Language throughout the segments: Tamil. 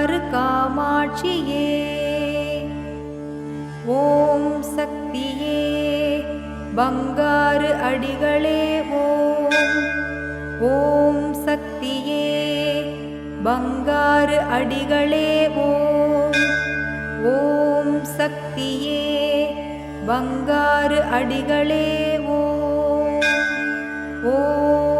ஆறு காமாட்சியே. ஓம் சக்தியே பங்காறு அடிகளே ஓம். ஓம் சக்தியே பங்காறு அடிகளே ஓம். ஓம் சக்தியே பங்காறு அடிகளே ஓம். ஓம்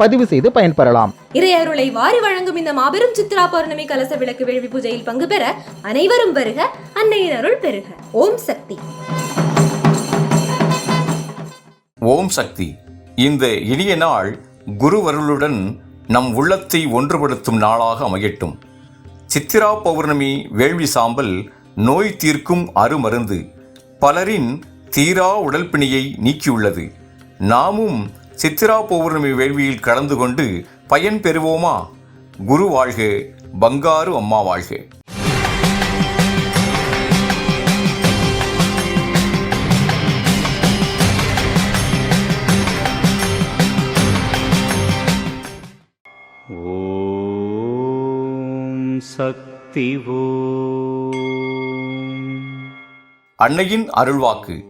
பதிவு செய்து பயன்பெறலாம். இறையருளை வாரி வழங்கும் இந்த மாபெரும் சித்ரா பௌர்ணமி கலச விளக்கு வேள்வி பூஜையில் பங்கு பெற அனைவரும் வருக அன்னையின் அருள் பெறுக ஓம் சக்தி. ஓம் சக்தி. இந்த இனிய நாள் குருவருளுடன் நம் உள்ளத்தை ஒன்றுபடுத்தும் நாளாக அமையட்டும். சித்திரா பௌர்ணமி வேள்வி சாம்பல் நோய் தீர்க்கும் அருமருந்து பலரின் தீரா உடல்பிணியை நீக்கியுள்ளது. நாமும் சித்திரா பௌர்ணமி வேள்வியில் கலந்து கொண்டு பயன் பெறுவோமா? குரு வாழ்க பங்காரு அம்மா வாழ்க. சக்தி அன்னையின் அருள்வாக்கு.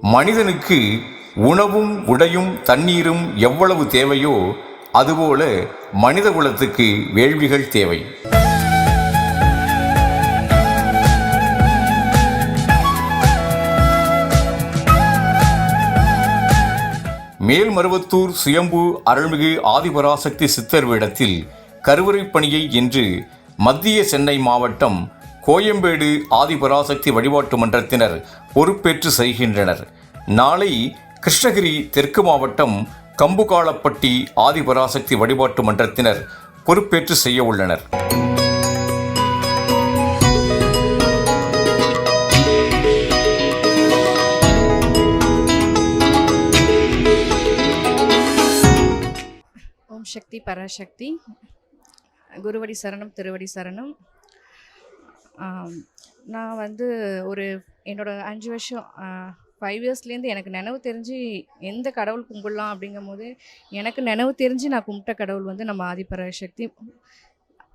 மனிதனுக்கு உணவும் உடையும் தண்ணீரும் எவ்வளவு தேவையோ அதுபோல மனித குலத்துக்கு வேள்விகள் தேவை. மேல்மருவத்தூர் சுயம்பு அருள்மிகு ஆதிபராசக்தி சித்தர் வேடத்தில் கருவறை பணியை இன்று மத்திய சென்னை மாவட்டம் கோயம்பேடு ஆதிபராசக்தி வழிபாட்டு மன்றத்தினர் பொறுப்பேற்று செய்கின்றனர். நாளை கிருஷ்ணகிரி தெற்கு மாவட்டம் கம்புகாலப்பட்டி ஆதிபராசக்தி வழிபாட்டு மன்றத்தினர் பொறுப்பேற்று செய்ய உள்ளனர். ஓம் சக்தி பராசக்தி. குருவடி சரணம் திருவடி சரணம். நான் வந்து ஒரு என்னோடய அஞ்சு வருஷம் ஃபைவ் இயர்ஸ்லேருந்து எனக்கு நினைவு தெரிஞ்சு எந்த கடவுள் கும்பிடலாம் அப்படிங்கும் போது எனக்கு நினைவு தெரிஞ்சு நான் கும்பிட்ட கடவுள் வந்து நம்ம ஆதிபராசக்தி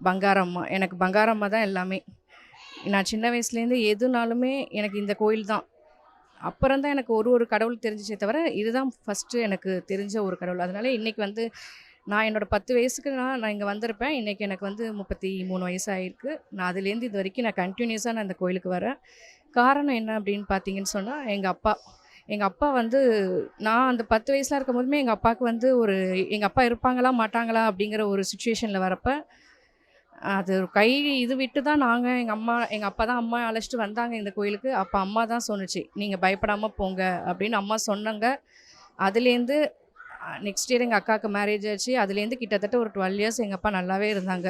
பங்காரம்மா எனக்கு பங்காரம்மா தான் எல்லாமே. நான் சின்ன வயசுலேருந்து எதுனாலுமே எனக்கு இந்த கோயில் தான். அப்புறம் தான் எனக்கு ஒரு ஒரு கடவுள் தெரிஞ்சிச்சே தவிர இதுதான் ஃபஸ்ட்டு எனக்கு தெரிஞ்ச ஒரு கடவுள். அதனால இன்றைக்கி வந்து நான் என்னோடய பத்து வயசுக்கு நான் நான் இங்கே வந்திருப்பேன். இன்றைக்கி எனக்கு வந்து முப்பத்தி மூணு வயசு ஆகிருக்கு நான் அதுலேருந்து இது வரைக்கும் நான் கண்டினியூஸாக நான் இந்த கோயிலுக்கு வரேன். காரணம் என்ன அப்படின்னு பார்த்தீங்கன்னு சொன்னால் எங்கள் அப்பா. எங்கள் அப்பா வந்து நான் அந்த பத்து வயசில் இருக்கும் போதுமே எங்கள் அப்பாவுக்கு வந்து ஒரு எங்கள் அப்பா இருப்பாங்களா மாட்டாங்களா அப்படிங்கிற ஒரு சுச்சுவேஷனில் வரப்போ அது ஒரு கை இது விட்டு தான் நாங்கள் எங்கள் அம்மா எங்கள் அப்பா தான் அம்மா அழைச்சிட்டு வந்தாங்க இந்த கோயிலுக்கு. அப்போ அம்மா தான் சொன்னுச்சு நீங்கள் பயப்படாமல் போங்க அப்படின்னு அம்மா சொன்னாங்க. அதுலேருந்து நெக்ஸ்ட் இயர் எங்கள் அக்காவுக்கு மேரேஜ் ஆச்சு. அதுலேருந்து கிட்டத்தட்ட ஒரு டுவெல் இயர்ஸ் எங்கள் அப்பா நல்லாவே இருந்தாங்க.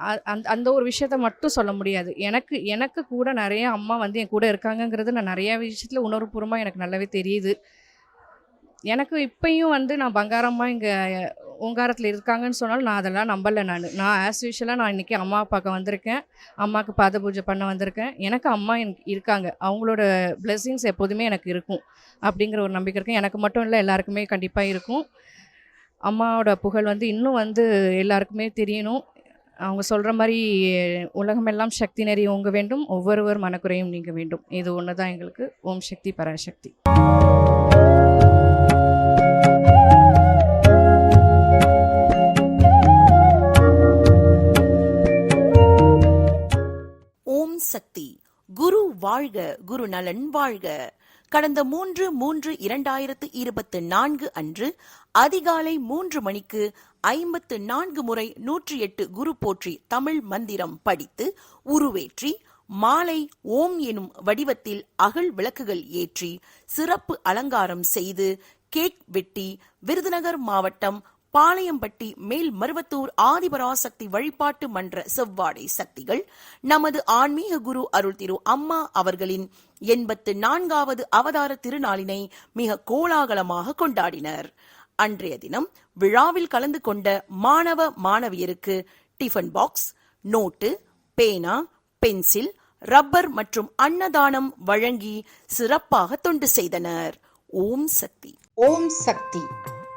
அந் அந்த அந்த ஒரு விஷயத்த மட்டும் சொல்ல முடியாது. எனக்கு எனக்கு கூட நிறைய அம்மா வந்து என் கூட இருக்காங்கங்கிறது நான் நிறைய விஷயத்தில் உணர்வுபூர்வமாக எனக்கு நல்லாவே தெரியுது. எனக்கு இப்பயும் வந்து நான் பங்காரம்மா இங்கே ஓங்காரத்தில் இருக்காங்கன்னு சொன்னாலும் நான் அதெல்லாம் நம்பலை நான். நான் ஆஸ் யூஷுவலாக நான் இன்றைக்கி அம்மா அப்பாவுக்கு வந்திருக்கேன். அம்மாவுக்கு பாத பூஜை பண்ண வந்திருக்கேன். எனக்கு அம்மா எனக்கு இருக்காங்க. அவங்களோட blessings எப்போதுமே எனக்கு இருக்கும் அப்படிங்கிற ஒரு நம்பிக்கை இருக்கும் எனக்கு மட்டும் இல்லை எல்லாருக்குமே கண்டிப்பாக இருக்கும். அம்மாவோட புகழ் வந்து இன்னும் வந்து எல்லாருக்குமே தெரியணும். அவங்க சொல்கிற மாதிரி உலகமெல்லாம் சக்தி நெறி ஓங்க வேண்டும். ஒவ்வொருவர் மனக்குறையும் நீங்க வேண்டும். இது ஒன்று தான் எங்களுக்கு. ஓம் சக்தி பராசக்தி வாழ்க குருநலன் வாழ்க. கடந்த மூன்று மூன்று இரண்டாயிரத்து இருபத்து நான்கு அன்று அதிகாலை மூன்று மணிக்கு ஐம்பத்து நான்கு முறை நூற்றி எட்டு குரு போற்றி தமிழ் மந்திரம் படித்து உருவேற்றி மாலை ஓம் எனும் வடிவத்தில் அகல் விளக்குகள் ஏற்றி சிறப்பு அலங்காரம் செய்து கேக் வெட்டி விருதுநகர் மாவட்டம் பாளையம்பட்டி மேல் மருவத்தூர் ஆதிபராசக்தி வழிபாட்டு மன்ற செவ்வாடை சக்திகள். நமது ஆன்மீக குரு அருள் திரு அம்மா அவர்களின் எண்பத்து நான்காவது அவதார திருநாளினை மிக கோலாகலமாக கொண்டாடினர். அன்றைய தினம் விழாவில் கலந்து கொண்ட மாணவ மாணவியருக்கு டிஃபன் பாக்ஸ் நோட்டு பேனா பென்சில் ரப்பர் மற்றும் அன்னதானம் வழங்கி சிறப்பாக தொண்டு செய்தனர். ஓம் சக்தி. ஓம் சக்தி.